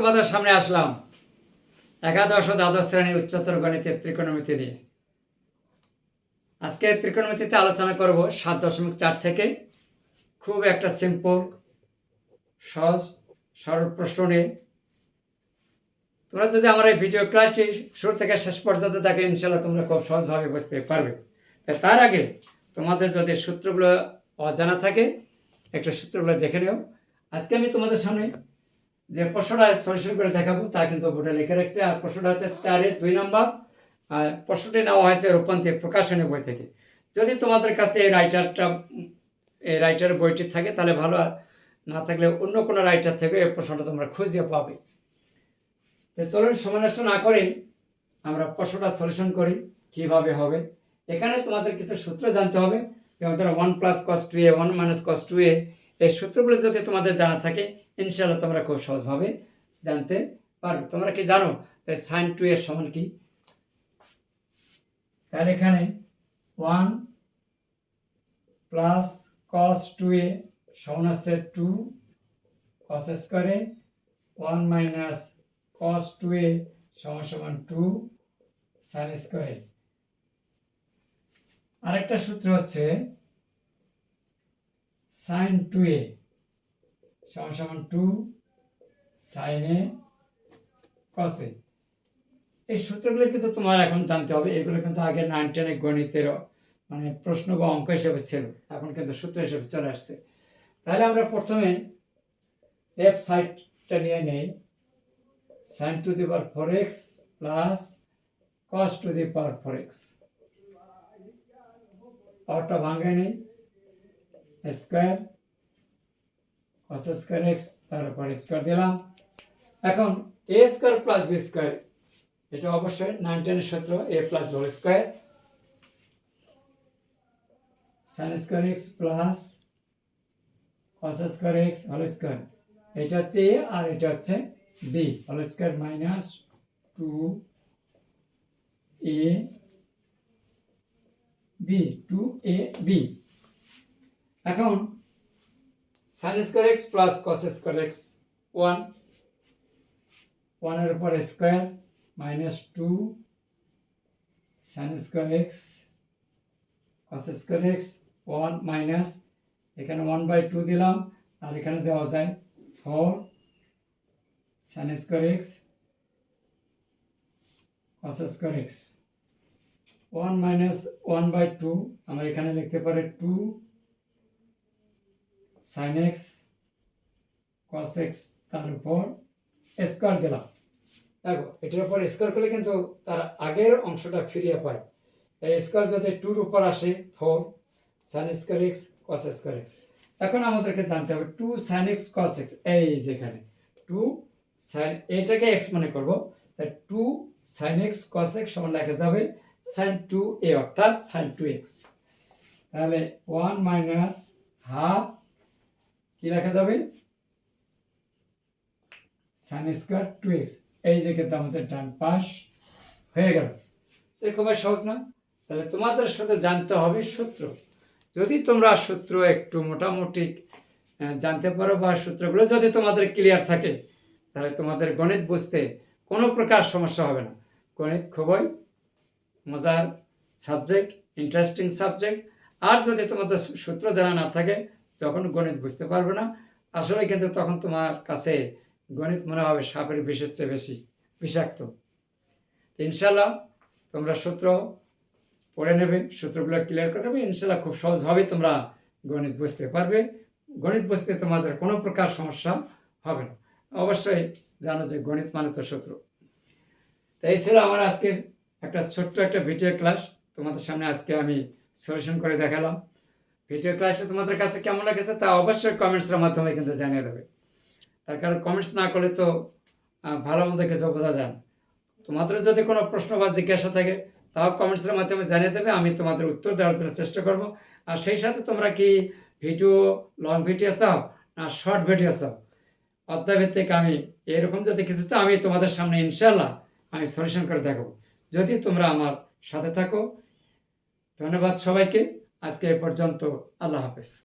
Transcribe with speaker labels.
Speaker 1: তোমাদের সামনে আসলাম। একাদশ ও দ্বাদশ শ্রেণি উচ্চতর গণিতের ত্রিকোণমিতি নিয়ে। আজকে ত্রিকোণমিতিতে আলোচনা করব সাত দশমিক চার থেকে। খুব একটা সিম্পল সহজ, সরল প্রশ্ন নিয়ে। তোমরা যদি আমার এই ভিডিও ক্লাসটি শুরু থেকে শেষ পর্যন্ত দেখে ইনশাল্লাহ তোমরা খুব সহজভাবে বুঝতে পারবে। তার আগে তোমাদের যদি সূত্রগুলো অজানা থাকে, একটু সূত্রগুলো দেখে নিও। আজকে আমি তোমাদের সামনে যে প্রশ্নটা সলিউশন করে দেখাবো, তা কিন্তু বোর্ডে লিখে রাখছে। আর প্রশ্নটা হচ্ছে চারের দুই নম্বর। আর প্রশ্নটি নেওয়া হয়েছে রূপান্তরিক প্রকাশনী বই থেকে। যদি তোমাদের কাছে এই রাইটারটা, এই রাইটারের বইটি থাকে, তাহলে ভালো। না থাকলে অন্য কোনো রাইটার থেকে এই প্রশ্নটা তোমরা খুঁজে পাবে। তো চলুন সময় না করে আমরা প্রশ্নটা সলিউশন করি, কীভাবে হবে। এখানে তোমাদের কিছু সূত্র জানতে হবে। যেমন one plus cos two A one minus cos two A এই সূত্রগুলো যদি তোমাদের জানা থাকে, ইনশাআল্লাহ তোমরা খুব সহজভাবে জানতে পারবে। তোমরা কি জানো তাই সাইন টু এর সমান কি? তাহলে এখানে one plus cos two A সমান আছে টু কস স্কোয়ারে one minus cos two A সমান সমান টু সাইন স্কোয়ারে আরেকটা সূত্র হচ্ছে সাইন টু এ সমান সমান টু সাইনে কসে এই সূত্রগুলো কিন্তু তোমার এখন জানতে হবে, এগুলো কিন্তু আগে নাইন টেনে গণিতের মানে প্রশ্ন বা অঙ্ক হিসেবে ছিল, এখন কিন্তু সূত্র হিসেবে চলে আসছে। তাহলে আমরা প্রথমে এফ সাইডটা নিয়ে নেই। Sine to the power four X plus cos to the power four X পাওয়ারটা ভাঙে নেই। স্কোয়ার কস স্কোয়ার এক্স তারপর স্কোয়ার দিলাম। এখন A square plus B square, এটা অবশ্যই নাইনটিনের সূত্র, A plus B square. Sine square X plus cos square X whole square, এটা হচ্ছে এ আর এটা হচ্ছে B, whole square minus two A B two A B এখন sine square X plus cos square X one ওয়ানের উপর square minus two sine square X cos square X one minus এখানে one by two দিলাম, আর এখানে দেওয়া যায় four sine square X cos square X one minus one by two আমরা এখানে লিখতে পারি two sine X cos X তার উপর স্কোয়ার দিলাম। দেখো, এটার উপর স্কোয়ার করলে কিন্তু তার আগের অংশটা ফিরিয়ে পায়। এই স্কোয়ার যদি টুর উপর আসে four sine square X cos square X এখন আমাদেরকে জানতে হবে two sine X cos X এই যেখানে টু সাইন এটাকে এক্স মনে করব, তাই two sine X cos X সমান লেখা যাবে সাইন টু এ অর্থাৎ সাইন টু এক্স তাহলে ওয়ান মাইনাস হাফ কি লেখা যাবে? সাইন স্কোয়ার টু এক্স এই যে কিন্তু আমাদের ডান পাশ হয়ে গেল। খুবই সহজ না। তাহলে তোমাদের সাথে জানতে হবে সূত্র। যদি তোমরা সূত্র একটু মোটামুটি জানতে পারো বা সূত্রগুলো যদি তোমাদের ক্লিয়ার থাকে, তাহলে তোমাদের গণিত বুঝতে কোনো প্রকার সমস্যা হবে না। গণিত খুবই মজার সাবজেক্ট ইন্টারেস্টিং সাবজেক্ট আর যদি তোমাদের সূত্র জানা না থাকে যখন গণিত বুঝতে পারবে না। আসলে কিন্তু তখন তোমার কাছে গণিত মনে হবে সাপের বিষের চেয়ে বেশি বিষাক্ত। ইনশাল্লাহ তোমরা সূত্র পড়ে নেবে, সূত্রগুলো ক্লিয়ার করে নেবে। ইনশাল্লাহ খুব সহজভাবেই তোমরা গণিত বুঝতে পারবে। গণিত বুঝতে তোমাদের কোনো প্রকার সমস্যা হবে না। অবশ্যই জানো যে গণিত মানে তো সূত্র। তো এই ছিল আমার আজকে একটা ছোট্ট একটা ভিডিও ক্লাস তোমাদের সামনে আজকে আমি সলিউশন করে দেখালাম। ভিডিও ক্লাসে তোমাদের কাছে কেমন লেগেছে তা অবশ্যই কমেন্টসের মাধ্যমে কিন্তু জানিয়ে দেবে। তার কারণ কমেন্টস না করলে তো ভালো মন্দ কিছু বোঝা যায় না। তোমাদের যদি কোনো প্রশ্ন বা জিজ্ঞাসা থাকে, তাও কমেন্টসের মাধ্যমে জানিয়ে দেবে, আমি তোমাদের উত্তর দেওয়ার জন্য চেষ্টা করব। আর সেই সাথে তোমরা কি ভিডিও লং ভিডিও চাও না শর্ট ভিডিও চাও? অধ্যায়ভিত্তিক আমি এরকম যদি কিছু চাও, আমি তোমাদের সামনে ইনশাল্লাহ আমি সলিউশন করে দেখাবো। যদি তোমরা আমার সাথে থাকো, ধন্যবাদ সবাইকে। আজকে এ পর্যন্ত আল্লাহ হাফেজ।